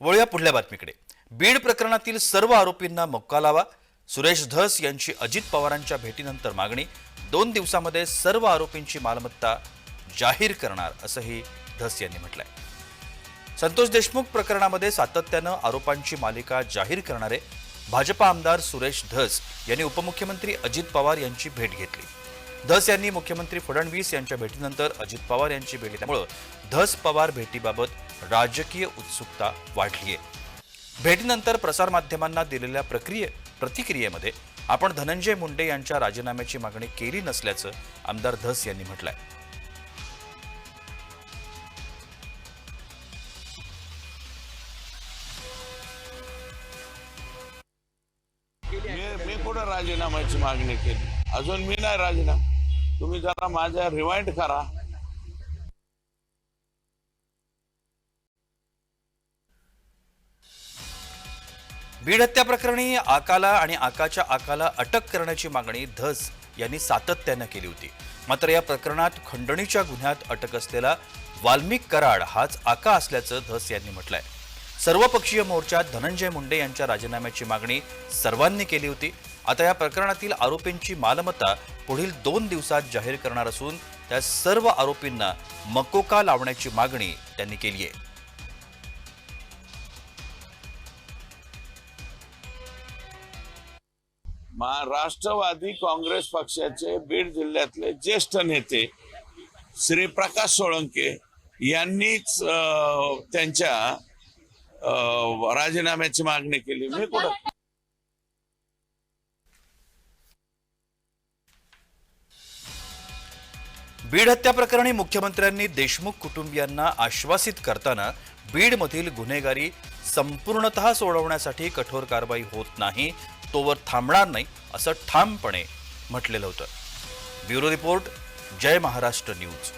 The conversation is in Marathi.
वळूया पुढल्या बातमीकडे. बीड प्रकरणातील सर्व आरोपींना मोक्का लावा. सुरेश धस यांची अजित पवारांच्या भेटीनंतर मागणी. दोन दिवसामध्ये सर्व आरोपींची मालमत्ता जाहीर करणार असंही धस यांनी म्हटलंय. संतोष देशमुख प्रकरणामध्ये सातत्यानं आरोपांची मालिका जाहीर करणारे भाजपा आमदार सुरेश धस यांनी उपमुख्यमंत्री अजित पवार यांची भेट घेतली. धस यांनी मुख्यमंत्री फडणवीस यांच्या भेटीनंतर अजित पवार यांची भेट त्यामुळं धस पवार भेटीबाबत राजकीय उत्सुकता वाढली आहे भेटीनंतर प्रसारमाध्यमांना दिलेल्या प्रक्रिये प्रतिक्रियेमध्ये आपण धनंजय मुंडे यांच्या राजीनाम्याची मागणी केली नसल्याचं आमदार धस यांनी म्हटलंय. आहे राजीनाम्याची मागणी केली. अजून मी नाही राजीनामा. तुम्ही जरा माझ्या रिवाइंड करा. बीड हत्या प्रकरणी आकाला आणि आकाच्या आकाला अटक करण्याची मागणी धस यांनी सातत्यानं केली होती. मात्र या प्रकरणात खंडणीच्या गुन्ह्यात अटक असलेला वाल्मिक कराड हाच आका असल्याचं धस यांनी म्हटलंय. सर्वपक्षीय मोर्चात धनंजय मुंडे यांच्या राजीनाम्याची मागणी सर्वांनी केली होती. आता या प्रकरणातील आरोपींची मालमत्ता पुढील दोन दिवसात जाहीर करणार असून त्या सर्व आरोपींना मकोका लावण्याची मागणी त्यांनी केली आहे. राष्ट्रवादी काँग्रेस पक्षाचे बीड जिल्ह्यातले ज्येष्ठ नेते श्री प्रकाश सोळंके यांनीच अं, त्यांच्या अं, राजीनाम्याची मागणी केली. मी कुठं बीड हत्या प्रकरणी मुख्यमंत्र्यांनी देशमुख कुटुंबियांना आश्वासित करताना बीडमधील गुन्हेगारी संपूर्णतः सोडवण्यासाठी कठोर कारवाई होत नाही तोवर थांबणार नाही असं ठामपणे म्हटलेलं होतं. Bureau report Jai Maharashtra news.